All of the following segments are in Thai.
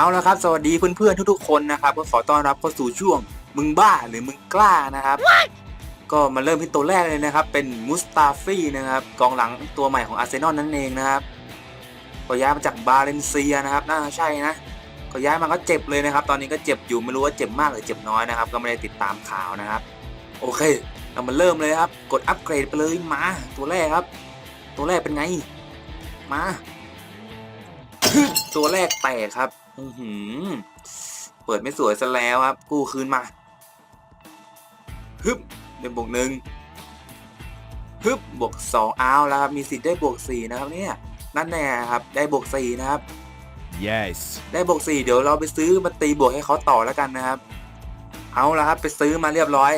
เอาละครับ สวัสดีเพื่อนๆทุกๆคนนะครับก็ขอต้อนรับเข้าสู่ช่วงมึงบ้าหรือมึงกล้านะครับ ก็มาเริ่มที่ตัวแรกเลยนะครับ เป็นมุสตาฟีนะครับกองหลังตัวใหม่ของอาร์เซนอลนั่นเองนะครับก็ย้ายมาจากบาเลนเซียนะครับน่าจะใช่นะก็ย้ายมาก็เจ็บเลยนะครับ ตอนนี้ก็เจ็บอยู่ไม่รู้ว่าเจ็บมากหรือเจ็บน้อยนะครับ ก็ไม่ได้ติดตามข่าวนะครับ โอเค เรามาเริ่มเลยครับ กดอัปเกรดไปเลยมา ตัวแรกครับ ตัวแรกเป็นไง มา ตัวแรกแตกครับ อือหือ เปิดไม่สวยซะแล้วครับ กู้คืนมา ฮึบได้บวกหนึ่งฮึบบวกสองเอาแล้วครับมีสิทธิ์ได้บวกสี่นะครับเนี่ยนั่นแน่ครับได้บวกสี่นะครับ Yes. ได้บวกสี่เดี๋ยวเราไปซื้อมาตีบวกให้เขาต่อแล้วกันนะครับ เอาละครับไปซื้อมาเรียบร้อย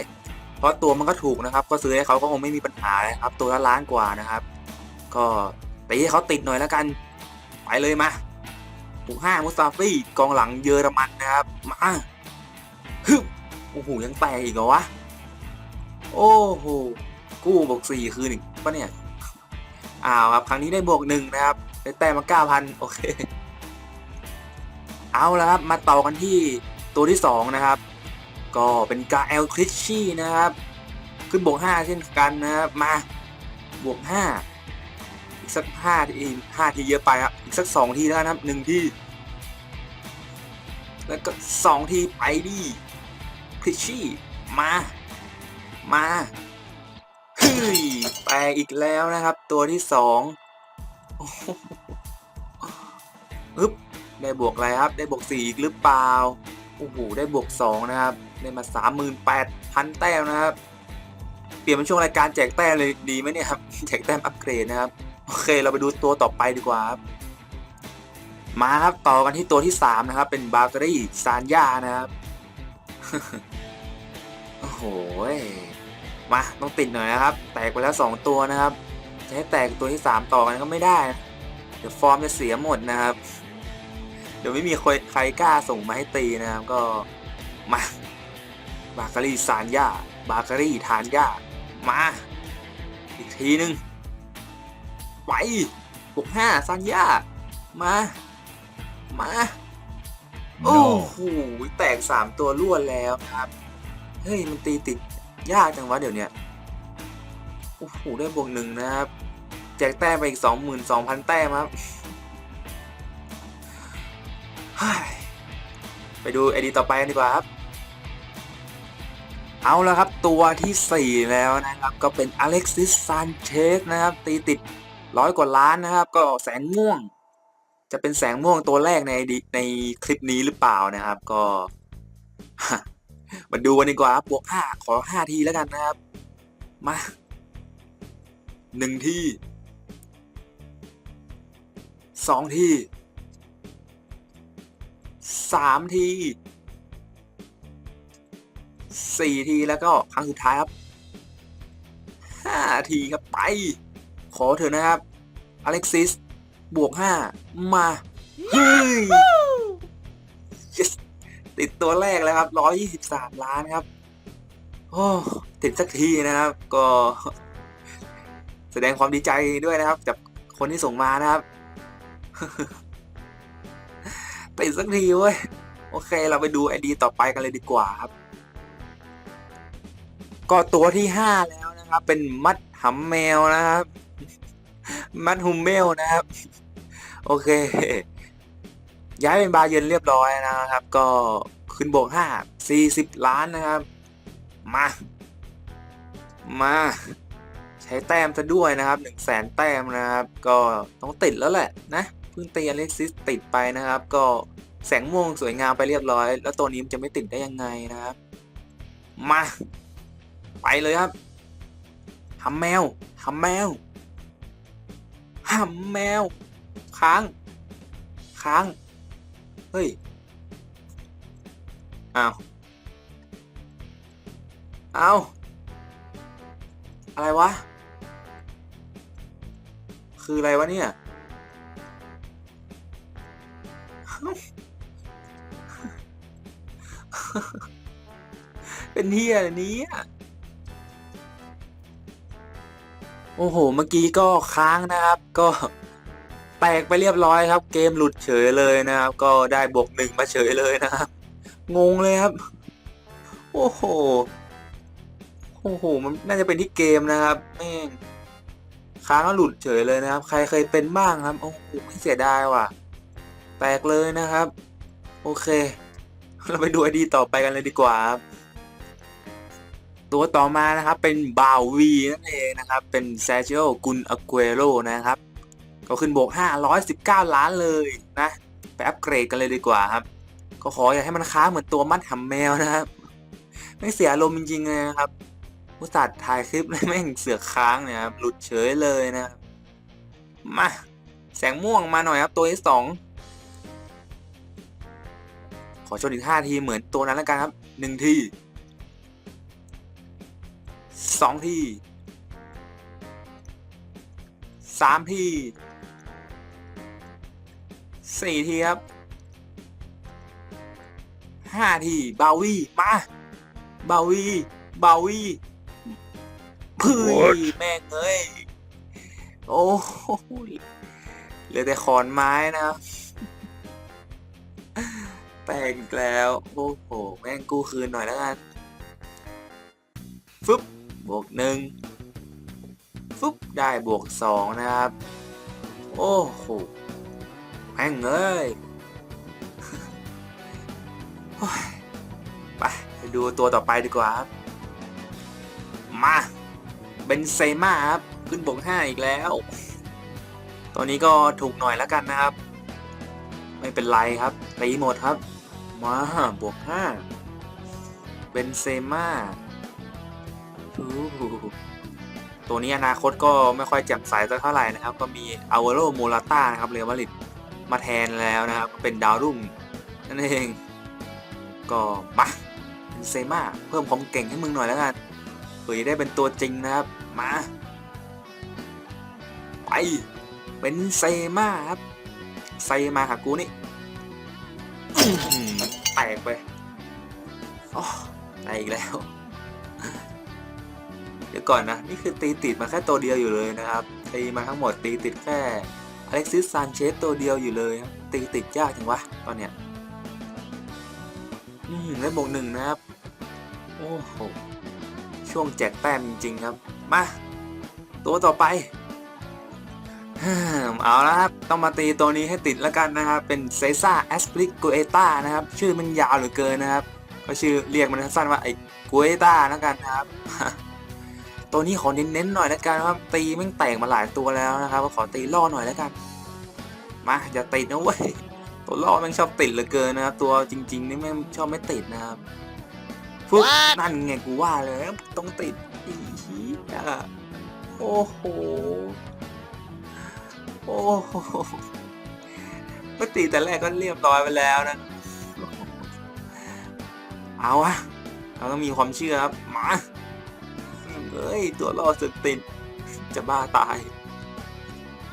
เพราะตัวมันก็ถูกนะครับ ก็ซื้อให้เขาก็คงไม่มีปัญหานะครับ ตัวละล้านกว่านะครับ ก็ตีให้เขาติดหน่อยแล้วกัน ไปเลยมา ถูกห้ามุสตาฟี่กองหลังเยอรมันนะครับ มาฮึโอ้โหยังแตกอีกเหรอวะ โอ้โห กู้บวกสี่คืนอีกปะเนี่ย อ้าวครับครั้งนี้ได้บวกหนึ่งนะครับ ได้แต้มมาเก้าพันโอเค เอาละครับ มาต่อกันที่ตัวที่2นะครับ ก็เป็นกาเอลคริชชี่นะครับ ขึ้นบวก5เช่นกันนะครับ มา บวก5อีก สัก5ที5ทีเยอะไปครับอีกสัก2ทีแล้วกันครับ1ทีแล้วก็2ทีไปดิคริชชี่มามาเฮ้ยแปอีกแล้วนะครับ ตัวที่2โอ้โหอึ๊บได้บวกอะไรครับ ได้บวก4อีกหรือเปล่าโอ้โหได้บวก2นะครับได้มา38,000แปดพันแต้มนะครับเปลี่ยนเป็นช่วงรายการแจกแต้มเลยดีไหมเนี่ยครับแจกแต้มอัปเกรดนะครับ อเคเราไปดูตัวต่อไปดีกว่าครับมาครับต่อกันที่ตัวที่3นะครับ เป็นบาเกอรี่ซานยานะครับโอ้โหมาต้องติดหน่อยนะครับ แตกไปแล้ว2ตัวนะครับ จะให้แตกตัวที่3ต่อกันก็ไม่ได้ เดี๋ยวฟอร์มจะเสียหมดนะครับ เดี๋ยวไม่มีใครใครกล้าส่งมาให้ตีนะครับก็มาบาการีสานย่าบาการีทานย่ามา อีกทีหนึ่ง ไปบวกห้าซานย่ามา มา โอ้โหแตกสามตัวรวดแล้วครับ เฮ้ย มันตีติดยากจังวะเดี๋ยวเนี้ยโอ้โห ได้บวกหนึ่งนะครับ แจกแต้มไปอีกสองหมื่นสองพันแต้มครับเฮ้ยไปดูไอดีต่อไปกันดีกว่าครับเอาแล้วครับตัวทีสี่ 4 แล้วนะครับ ก็เป็นอเล็กซิสซานเชสนะครับ ตีติด ร้อยกว่าล้านนะครับ ก็แสงม่วง จะเป็นแสงม่วงตัวแรกในในคลิปนี้หรือเปล่านะครับ ก็มาดูกันดีกว่าบบวกห้าขอห้าทีแล้วกันนะครับ มาหนึ่งที่สองที่สามทีสี่ทีแล้วก็ครั้งสุดท้ายครับห้าทีครับไป ขอเถอะนะครับ อเล็กซิส บวกห้ามา เฮ้ย yes ติดตัวแรกแล้วครับร้อยยี่สิบสามล้านครับ โอ้ติดสักทีนะครับ ก็ แสดงความดีใจด้วยนะครับกับคนที่ส่งมานะครับติดสักทีเว้ย โอเค เราไปดูไอดีต่อไปกันเลยดีกว่าครับ ก็ตัวที่ห้าแล้วนะครับ เป็นมัดหำแมวนะครับ มัดฮุมเมลนะครับ โอเค ย้ายเป็นบาเยนเรียบร้อยนะครับ ก็ขึ้นบวกห้าสี่สิบล้านนะครับ มา มา ใช้แต้มซะด้วยนะครับหนึ่งแสนแต้มนะครับ ก็ต้องติดแล้วแหละนะเพิ่งตีอเล็กซิสติดไปนะครับ ก็แสงม่วงสวยงามไปเรียบร้อย แล้วตัวนี้มันจะไม่ติดได้ยังไงนะครับ มา ไปเลยครับหำแมวหำแมว หำแมว ค้าง ค้าง เฮ้ย อ้าว อ้าว อะไรวะ คืออะไรวะเนี่ยเป็นเฮียอะ โอ้โห เมื่อกี้ก็ค้างนะครับ ก็แตกไปเรียบร้อยครับ เกมหลุดเฉยเลยนะครับ ก็ได้บวกหนึ่งมาเฉยเลยนะครับ งงเลยครับ โอ้โห โอ้โห มันน่าจะเป็นที่เกมนะครับแม่งค้างแล้วหลุดเฉยเลยนะครับ ใครเคยเป็นบ้างครับ โอ้โหไม่เสียดายว่ะ แตกเลยนะครับ โอเค เราไปดูไอดีต่อไปกันเลยดีกว่าครับ ตัวต่อมานะครับเป็นบาวีนั่นเองนะครับ เป็นเซจิโอกุนอ g เ e โรนะครับ ก็ขึ้นบวก 519 ล้านเลยนะ ไปอัปเกรดกันเลยดีกว่าครับ ก็ขออย่าให้มันค้าเหมือนตัวมัดหำแมวนะครับ ไม่เสียอารมณ์จริงๆเลยนะครับผู้ตัดถ่ายคลิปแล้วแม่งเสือกค้างเนี่ยครับหลุดเฉยเลยนะครับมาแสงม่วงมาหน่อยครับตัวที่สองขอชนอีกห้าทีเหมือนตัวนั้นแล้วกันครับหนึ่งที สองทีสามทีสี่ทีครับห้าทีบาวีมาบาวีบาวีพื้ยแม่งเอ้ยโอ้โหเหลือแต่ขอนไม้นะครับแตกอีกแล้ว โอ้โห แม่งกู้คืนหน่อยแล้วกันฟึ บวกหนึ่งฟึบได้บวกสองนะครับ โอ้โหแม่งเอ้ยไปดูตัวต่อไปดีกว่าครับ มาเบนเซม่าครับ ขึ้นบวกห้าอีกแล้ว ตอนนี้ก็ถูกหน่อยแล้วกันนะครับ ไม่เป็นไรครับตีหมดครับ มาบวกห้าเบนเซม่า ตัวนี้อนาคตก็ไม่ค่อยแจ่มใสสักเท่าไหร่นะครับ ก็มีอ l วโรโมลาต้านะครับเรอัลมาดริดมาแทนแล้วนะครับ เป็นดาวรุ่งนั่นเอง ก็มาเซม่าเพิ่มความเก่งให้มึงหน่อยแล้วกันเผื่อจะได้เป็นตัวจริงนะครับ มา ไป เป็นเซม่าครับเซมาหากูนี่แตกไปอ๋อแตกอีกแล้ว ยวก่อนนะ นี่คือตีติดมาแค่ตัวเดียวอยู่เลยนะครับตีมาทั้งหมดตีติดแค่อเล็กซิสซานเชสตัวเดียวอยู่เลยครับตีติดยากจังวะตอนเนี้ยอืมได้บวกหนึ่งนะครับ โอ้โหช่วงแจกแต้มจริงๆครับ มา ตัวต่อไปเอาละครับ ต้องมาตีตัวนี้ให้ติดแล้วกันนะครับ เป็นเซซ่าแอสปริก u เอต้านะครับ ชื่อมันยาวเหลือเกินนะครับ ก็ชื่อเรียกมันสั้นว่าไอ้กูเอต้าแล้วกันนะครับ ตัวนี้ขอเน้นๆหน่อยแล้วกันครับตีแม่งแตกมาหลายตัวแล้วนะครับก็ขอตีล่อหน่อยแล้วกันมาอย่าติดนะเว้ยตัวล่อแม่งชอบติดเหลือเกินนะครับตัวจริงๆนี่แม่งชอบไม่ติดนะครับฟึบนั่นไงกูว่าเลยต้องติดอีเหี้ยโอ้โหโอ้โหไม่ตีแต่แรกก็เรียบร้อยไปแล้วนะเอาอะเราต้องมีความเชื่อครับมา เอ้ย ตัวล่อสึกติด จะบ้าตาย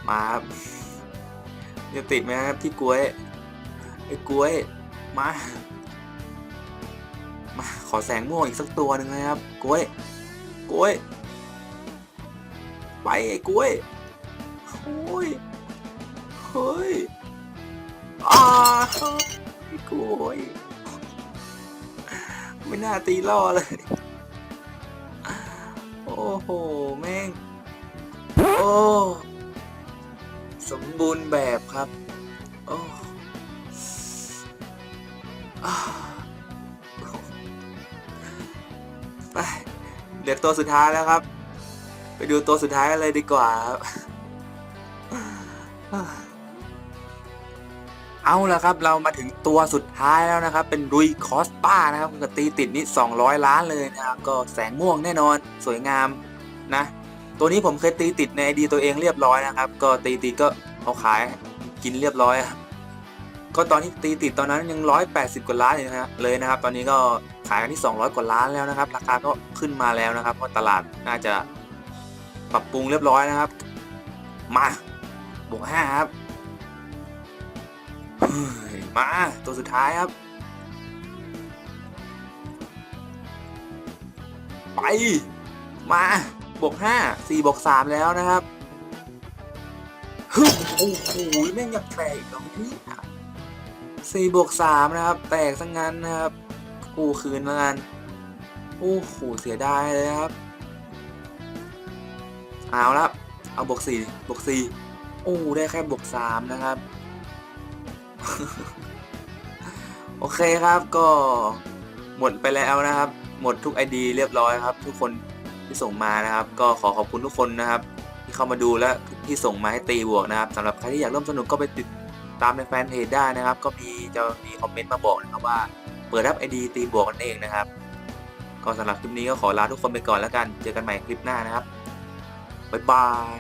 มาจะติดไหมครับพี่กล้วยไอ้กล้วย มา มา ขอแสงม่วงอีกสักตัวหนึ่งนะครับกล้วยกล้วย ไปไอ้กล้วยโอ้ยเฮ้ยอ่าไอ้กล้วย ไม่น่าตีล่อเลย โอ้โห แม่ง โอ้ สมบูรณ์แบบครับ โอ้ไปเดี๋ยวตัวสุดท้ายแล้วครับ ไปดูตัวสุดท้ายกันเลยดีกว่าครับ เอาละครับเรามาถึงตัวสุดท้ายแล้วนะครับ เป็นรุยคอสป้านะครับกับตีติดนี่200 ล้านเลยนะครับ ก็แสงม่วงแน่นอนสวยงามนะ ตัวนี้ผมเคยตีติดในไอดีตัวเองเรียบร้อยนะครับ ก็ตีติดก็เอาขายกินเรียบร้อย ก็ตอนที่ตีติดตอนนั้นยัง 180 กว่าล้านเลยนะเลยนะครับ ตอนนี้ก็ขายกันที่ 200 กว่าล้านแล้วนะครับ ราคาก็ขึ้นมาแล้วนะครับเพราะตลาดน่าจะปรับปรุงเรียบร้อยนะครับ มาบวกห้าครับ มาตัวสุดท้ายครับ ไป มาบวกห้าสี่บวกสามแล้วนะครับฮึโอ้โหแม่งยังแตกอีกแล้วนี่สี่บวกสามนะครับ แตกซะงั้นนะครับ กูคืนล้วกันโอ้โหเสียดายเลยครับ เอาละเอาบวกสี่บวกสี่โอ้ได้แค่บวกสามนะครับ โอเคครับก็หมดไปแล้วนะครับ หมดทุกไอดีเรียบร้อยครับ ทุกคนที่ส่งมานะครับ ก็ขอขอบคุณทุกคนนะครับ ที่เข้ามาดูและที่ส่งมาให้ตีบวกนะครับสำหรับใครที่อยากร่วมสนุกก็ไปติดตามในแฟนเพจได้นะครับ ก็มีจะมีคอมเมนต์มาบอกนะครับว่าเปิดรับไอดีตีบวกกันเองนะครับก็สำหรับคลิปนี้ก็ขอลาทุกคนไปก่อนแล้วกัน เจอกันใหม่คลิปหน้านะครับ บ๊ายบาย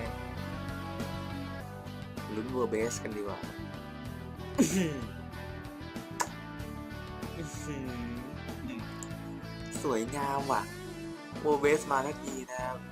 ลุ้นเวอร์เบสกันดีกว่า สวยงามว่ะโมเบสมาทักทีนะครับ